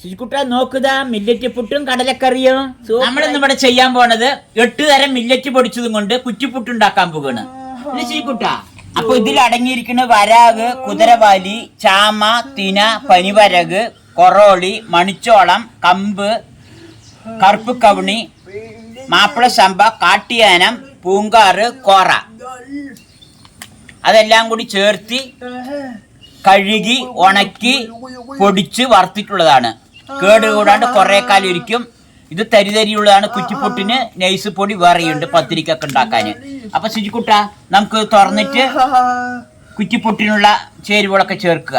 ശിശുക്കുട്ട നോക്കുക മില്ലറ്റ് പുട്ടും കടലക്കറിയും. നമ്മളിന്ന് ഇവിടെ ചെയ്യാൻ പോണത് എട്ട് തരം മില്ലറ്റ് പൊടിച്ചതും കൊണ്ട് കുറ്റിപ്പുട്ട് ഉണ്ടാക്കാൻ പോവാണ് ചിക്കുട്ട അപ്പൊ ഇതിൽ അടങ്ങിയിരിക്കുന്ന വരാഗ് കുതിരവാലി ചാമ തിന പനിവരക് കൊറോളി മണിച്ചോളം കമ്പ് കറുപ്പ് കവണി മാപ്പിള ശമ്പ കാട്ടിയാനം പൂങ്കാറ് കോറ. അതെല്ലാം കൂടി ചേർത്തി കഴുകി ഉണക്കി പൊടിച്ച് വറുത്തിട്ടുള്ളതാണ്. കേട് കൂടാണ്ട് കുറെ കാലം ഇരിക്കും. ഇത് തരിതരിയുള്ളതാണ് കുറ്റിപ്പൊട്ടിന് നൈസ് പൊടി വേറെയുണ്ട് പത്തിരിക്കൊക്കെ ഉണ്ടാക്കാൻ അപ്പൊ ശുചിക്കുട്ട നമുക്ക് തുറന്നിട്ട് കുറ്റിപ്പൊട്ടിനുള്ള ചേരുവകളൊക്കെ ചേർക്കുക.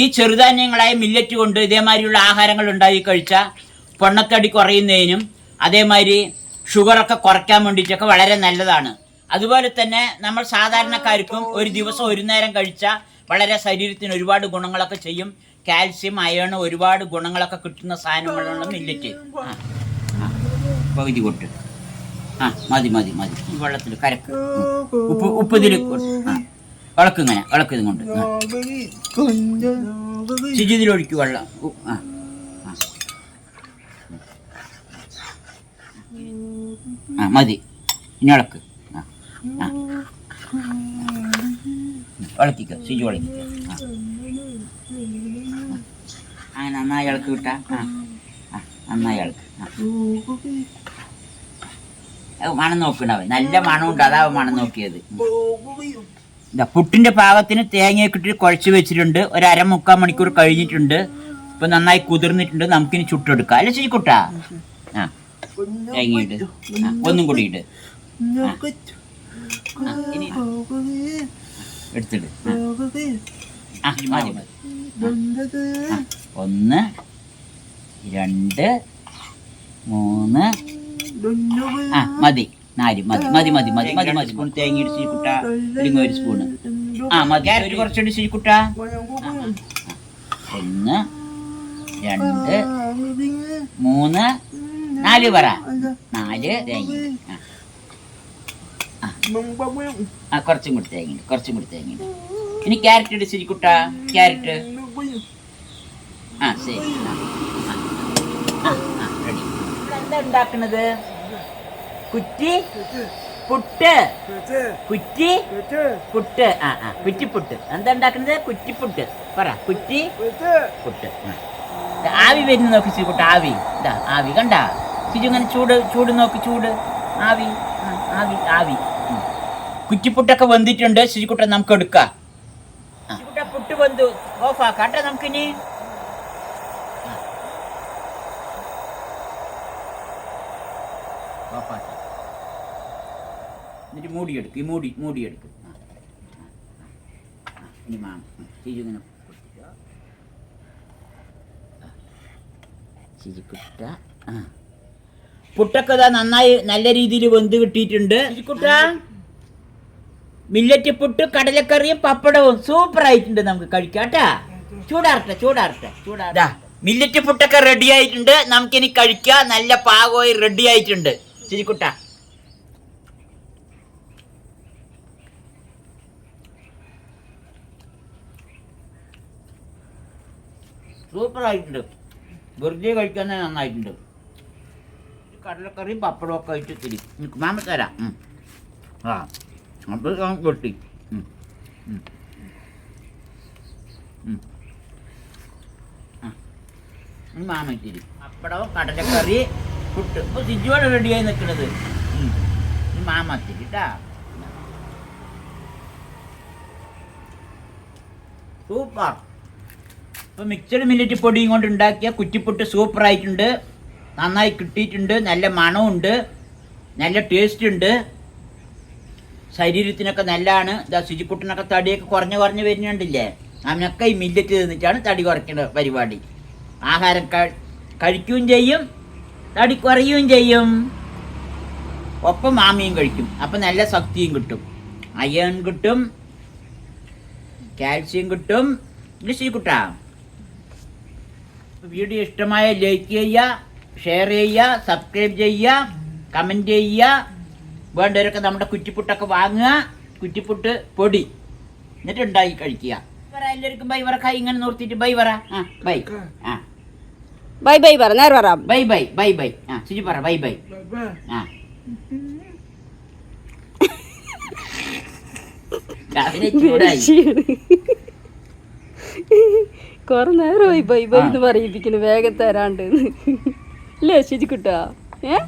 ഈ ചെറുധാന്യങ്ങളായ മില്ലറ്റ് കൊണ്ട് ഇതേമാതിരിയുള്ള ആഹാരങ്ങൾ ഉണ്ടാക്കി കഴിച്ചാൽ പൊണ്ണത്തടി കുറയുന്നതിനും അതേമാതിരി ഷുഗറൊക്കെ കുറയ്ക്കാൻ വേണ്ടിയിട്ടൊക്കെ വളരെ നല്ലതാണ്. അതുപോലെ തന്നെ നമ്മൾ സാധാരണക്കാർക്കും ഒരു ദിവസം ഒരു നേരം കഴിച്ചാൽ വളരെ ശരീരത്തിന് ഒരുപാട് ഗുണങ്ങളൊക്കെ ചെയ്യും. കാൽസ്യം അയൺ ഒരുപാട് ഗുണങ്ങളൊക്കെ കിട്ടുന്ന സാധനങ്ങളാണ് മില്ലറ്റ്. ആ പകുതി കൊട്ട്. ആ മതി മതി മതി. ഈ വെള്ളത്തിൽ കരക്ക് ഉപ്പ് ഉപ്പ് ഇതിൽ ആ ഇളക്ക് ഇങ്ങനെ ഇളക്ക് ഇതും കൊണ്ട്. ശുചിതിലൊഴിക്കു വെള്ളം. ആ ആ. ആ മതി. ഇനി ഇളക്ക്. ആ ആ. ഇളക്കിക്ക ശുചി ഇളക്കിക്ക. ആ അയാൾക്ക് കിട്ടാ ആ ആ അത് മണം നോക്കണ്ടാവേ നല്ല മണമുണ്ട്. അതാ മണം നോക്കിയത്. ഇതാ പുട്ടിന്റെ പാകത്തിന് തേങ്ങയൊക്കെ ഇട്ടിട്ട് കുഴച്ച് വെച്ചിട്ടുണ്ട്. ഒരു അരമുക്കാൽ മണിക്കൂർ കഴിഞ്ഞിട്ടുണ്ട്. ഇപ്പൊ നന്നായി കുതിർന്നിട്ടുണ്ട്. നമുക്കിനി ചുട്ടെടുക്കാം. അല്ലേ ശരിക്കുട്ടാ ആ. തേങ്ങയിട്ട്. ഒന്നും കൂടി ഇട്ട് എടുത്തിട്ട് ആ. മതി ഒന്ന് രണ്ട് മൂന്ന്. ആ മതി നാല് മതി മതി മതി മതി മതി മതി. സ്പൂൺ തേങ്ങ ശരിക്കുട്ട ഇല്ലെങ്കിൽ ഒരു സ്പൂണ്. ആ മതി. ഒരു കുറച്ചുണ്ട് ശരിക്കുട്ട ഒന്ന് രണ്ട് മൂന്ന്. നാല് പറ. നാല് തേങ്ങ. ആ. കുറച്ചും കൂടി തേങ്ങ കുറച്ചും കൂടി തേങ്ങ ഇട്. ഇനി ക്യാരറ്റ് ഇട് ശരിക്കുട്ട ക്യാരറ്റ്. ആ ശരി. എന്താ ഉണ്ടാക്കണത്? കുറ്റി പുട്ട്. കുറ്റി. പുട്ട്. ആ ആ കുറ്റിപ്പുട്ട് എന്താ ഉണ്ടാക്കുന്നത് കുറ്റിപ്പുട്ട് പറ. കുറ്റി പുട്ട്. ആവി വരുന്ന നോക്കി ശരിക്കുട്ട ആവി. ഇതാ ആവി. കണ്ട? ശരി ഇങ്ങനെ ചൂട് ചൂട് നോക്കി ചൂട്. ആവി. ആവി ആവി. കുറ്റിപ്പുട്ടൊക്കെ വന്നിട്ടുണ്ട് ശരിക്കുട്ട നമുക്ക് എടുക്കാം. പുട്ട് വന്നു ഓഫാക്കാട്ടെ നമുക്കിനി. ഓഫാക്കി എന്നിട്ട് മൂടിയെടുക്കും ഈ മൂടി മൂടിയെടുക്കും. ഇനി മാം ചിരി ഇങ്ങനെ പൊട്ടിക്കുക. ആ. ചിരിക്കുട്ട ആ. പുട്ടൊക്കെ ഇതാ നന്നായി നല്ല രീതിയിൽ വെന്ത് കിട്ടിയിട്ടുണ്ട്. ചിരിക്കുട്ട മില്ലറ്റ് പുട്ട് കടലക്കറിയും പപ്പടവും സൂപ്പർ ആയിട്ടുണ്ട് നമുക്ക് കഴിക്കാട്ടാ ചൂടാറട്ടെ ചൂടാറട്ടെ ചൂടാ മില്ലറ്റ് പുട്ടൊക്കെ റെഡി ആയിട്ടുണ്ട്. നമുക്കിനി കഴിക്കാം. നല്ല പാകമായി റെഡി ആയിട്ടുണ്ട്. ചിരിക്കുട്ട. സൂപ്പർ ആയിട്ടുണ്ട് വെറുതെ കഴിക്കാൻ തന്നെ നന്നായിട്ടുണ്ട് കടലക്കറിയും പപ്പടവും ഒക്കെ ആയിട്ട് തിരി. മാമ തരാം. ആ അപ്പോൾ കൊട്ടി മാമ തിരി. പപ്പടവും കടലക്കറി പുട്ട് ഇപ്പോൾ സിജുവാണ് റെഡിയായി നിൽക്കുന്നത് ഉം. ഇനി മാമ കേട്ടാ സൂപ്പർ. ഇപ്പൊ മിക്സഡ് മില്ലറ്റ് പൊടിയും കൊണ്ട് ഉണ്ടാക്കിയ കുറ്റിപ്പുട്ട് സൂപ്പർ ആയിട്ടുണ്ട്. നന്നായി കിട്ടിയിട്ടുണ്ട്. നല്ല മണമുണ്ട് നല്ല ടേസ്റ്റ് ഉണ്ട്. ശരീരത്തിനൊക്കെ നല്ലതാണ്. ഇതാ ശുചിക്കുട്ടനൊക്കെ തടിയൊക്കെ കുറഞ്ഞ് കുറഞ്ഞ് വരുന്നുണ്ടല്ലേ? അവനൊക്കെ ഈ മില്ലറ്റ് തിന്നിട്ടാണ് തടി കുറയ്ക്കേണ്ട പരിപാടി. ആഹാരം കഴി- കഴിക്കുകയും ചെയ്യും. തടി കുറയുകയും ചെയ്യും. ഒപ്പം മാമിയും കഴിക്കും. അപ്പം നല്ല ശക്തിയും കിട്ടും. അയൺ കിട്ടും. കാൽസ്യം കിട്ടും. ലിസി ശരിക്കുട്ടാ വീഡിയോ ഇഷ്ടമായ ലൈക്ക് ചെയ്യുക ഷെയർ ചെയ്യുക സബ്സ്ക്രൈബ് ചെയ്യുക കമന്റ് ചെയ്യുക. വേണ്ടവരൊക്കെ നമ്മുടെ കുറ്റിപ്പുട്ടൊക്കെ വാങ്ങുക. കുറ്റിപ്പുട്ട് പൊടി. എന്നിട്ട് ഉണ്ടാക്കി കഴിക്കുക. എല്ലാവർക്കും ബൈ വറക്കാ ഇങ്ങനെ നിർത്തിയിട്ട് ബൈ വറ ആ ബൈ. ആ. ബൈ ബൈ പറ നേരെ പറ. Bye bye bye bye. ആ ശുചി പറ ബൈ ബൈ. ആ. കൊറേ നേരമായി ബൈ ബൈ എന്ന് പറയിപ്പിക്കുന്നു വേഗം തരാണ്ട് ഇല്ലേ ശുചിക്കുട്ടാ ഏ?